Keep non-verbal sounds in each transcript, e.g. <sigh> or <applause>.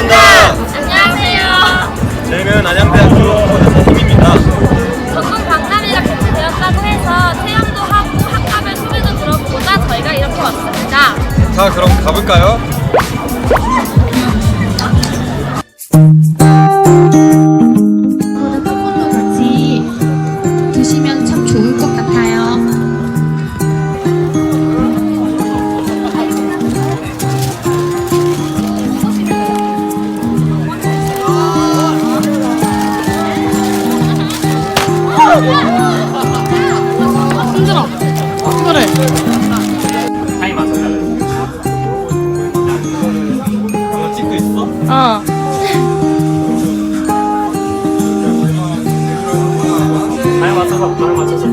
안녕하십니까. 안녕하세요. 저희는 안양대학교 팀입니다. 전국 박람회가 개최되었다고 해서 체험도 하고 학과별 소개도 들어보고자 저희가 이렇게 왔습니다. 자, 그럼 가볼까요? 이거 찍고 있어? 어. 잘 맞춰서, 잘 맞춰서.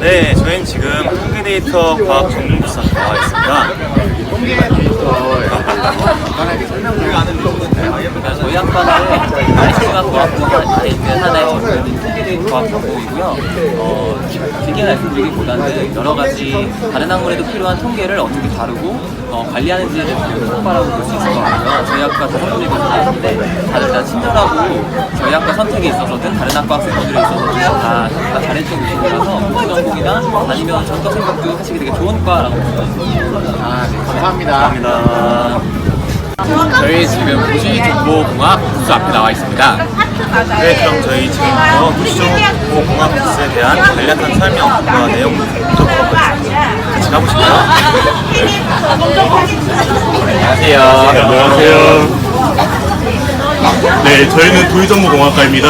네, 저희는 지금 한계데이터 과학 전문부스에 나와 있습니다. <laughs> 저희 학과는 말씀과학부가 있는 하나의 전문 통계과학 연구이고요. 어, 길게 말씀드리기보다는 여러 가지 다른 학문에도 필요한 통계를 어떻게 다루고 어, 관리하는지에 대해서 학과라고 볼 수 있을 것 같고요. 저희 학과 다섯 분이 계시는데 다들 다 친절하고 저희 학과 선택에 있어서든 다른 학과 학생분들에 있어서든 다 다 잘해주고 계시라서 공부 전공이나 아니면 전과 생각도 하시기 되게 좋은 과라고 생각합니다. 아, 네, 감사합니다. 감사합니다. 저희 지금 부시정보공학 부스 앞에 나와 있습니다. 네, 그럼 저희 지금부터 부시정보공학 부스에 대한 간략한 설명과 내용 들어보겠습니다. 같이 가보실까요? 안녕하세요. 안녕하세요. 네, 저희는 도의정보공학과입니다.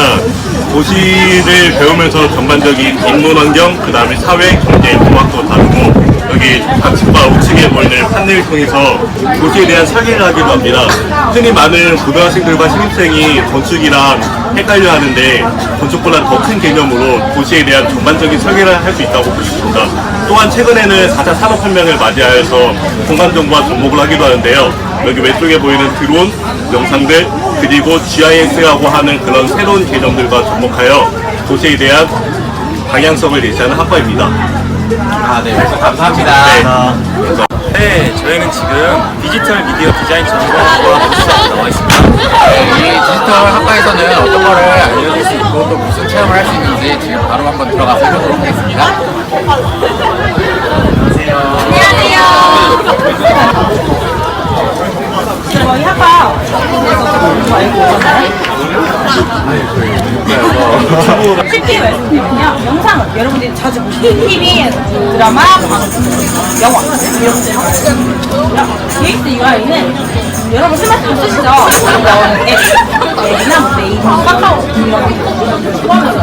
도시를 배우면서 전반적인 인문 환경, 그 다음에 사회, 경제, 공학도 다루고 여기 좌측과 우측에 보이는 판넬을 통해서 도시에 대한 설계를 하기도 합니다. 흔히 많은 고등학생들과 신입생이 건축이랑 헷갈려 하는데 건축보다 더 큰 개념으로 도시에 대한 전반적인 설계를 할 수 있다고 있습니다. 또한 최근에는 4차 산업혁명을 맞이하여서 공간정보와 접목을 하기도 하는데요. 여기 왼쪽에 보이는 드론, 영상들, 그리고 GIS라고 하는 그런 새로운 개념들과 접목하여 도시에 대한 방향성을 제시하는 학과입니다. 아, 네, 감사합니다. 네, 저희는 지금 디지털 미디어 디자인 전공학과 부스에 나와 있습니다. 이 디지털 학과에서는 어떤 거를 알려줄 수 있고 또 무슨 체험을 할 수 있는지 지금 바로 한번 들어가서 해보도록 하겠습니다. 저희 학과 공부에서 알고 있잖아요. 쉽게 말씀드리면요. 영상을 여러분들이 자주 보시는 TV, 드라마, 영화 이런 것들 UX UI는 여러분 스마트폰 쓰시죠? 나오는 앱, 앱이나 뭐 메일, 카카오 이런 거 포함해서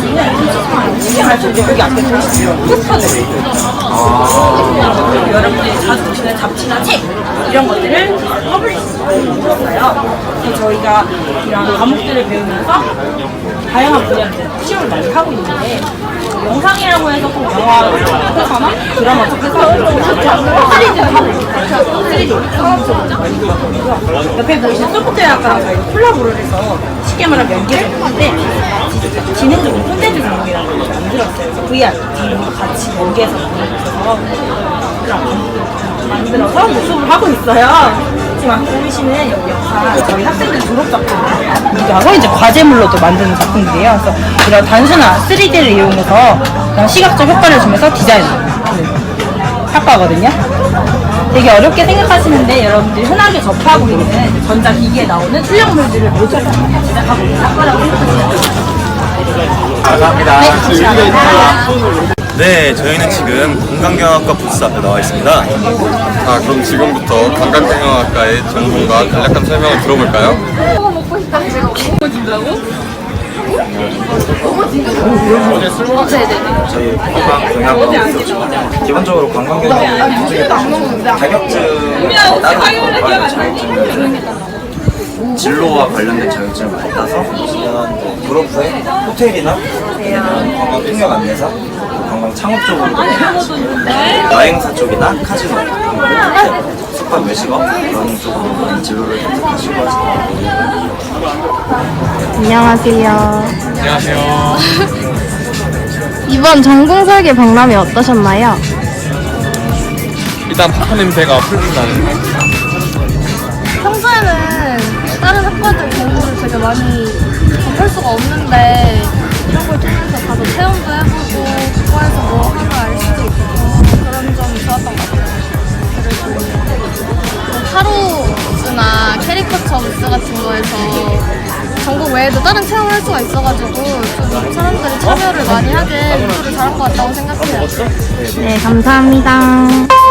쉽게 말씀드리면 여기 앞에 보시면 쿠폰을 여러분들이 자주 보시는 잡지나 책 이런 것들을 퍼블리싱 했어요. 그래서 저희가 이런 과목들을 배우면서 다양한 분야에서 시험을 많이 하고 있는데 영상이라고 해서 꼭 영화 속해서나 드라마 속해서 3D를 하고 있어요. 3D 상업적으로 많이 있고요. 옆에 보이시는 소프트웨어 학과랑 저희가 콜라보를 해서 쉽게 말하면 연계적인데 진행적인 콘텐츠 제공이라는 걸 만들었어요. 그래서 VR 기능과 같이 연계해서 만들어서 그런 만들어서 유튜브를 하고 있어요. 지금 보이시는 여기 영상 저희 학생들 졸업 작품이기도 하고 이제 과제물로도 만드는 작품들이에요. 그래서 이런 단순한 3D를 이용해서 시각적 효과를 주면서 디자인을 하는 학과거든요. 되게 어렵게 생각하시는데 여러분들이 흔하게 접하고 있는 전자기기에 나오는 출력물들을 모두 제작하고 있는 학과라고 생각하시면 돼요. 감사합니다. 네, 저희는 지금 건강경학과 부스 앞에 나와 있습니다. 자, 그럼 지금부터 관광경영학과의 전공과 간략한 설명을 들어볼까요? 저희 건강 경영학과 기본적으로 관광 경영이 중에 자격증 따는 거가 자격증을 진로와 관련된 자격증을 많이 따서 뭐 졸업 후에 호텔이나 관광 통역 안내사, 관광 창업 쪽으로 여행사 쪽이나 카지노, 숙박 외식업 그런 쪽으로 많이 진로를 선택하시고 하시더라고요. 안녕하세요. 안녕하세요. <laughs> 이번 전공 설계 박람회 어떠셨나요? 일단 파파 냄새가 풀풀 나는. 평소에는 다른 학과들 정보를 되게 많이 접할 수가 없는데 이런 걸 통해서 가서 체험도 해보고 수가 있어가지고 좀 사람들이 참여를 많이 하게 유도를 잘한 것 같다고 생각해요. 네, 감사합니다.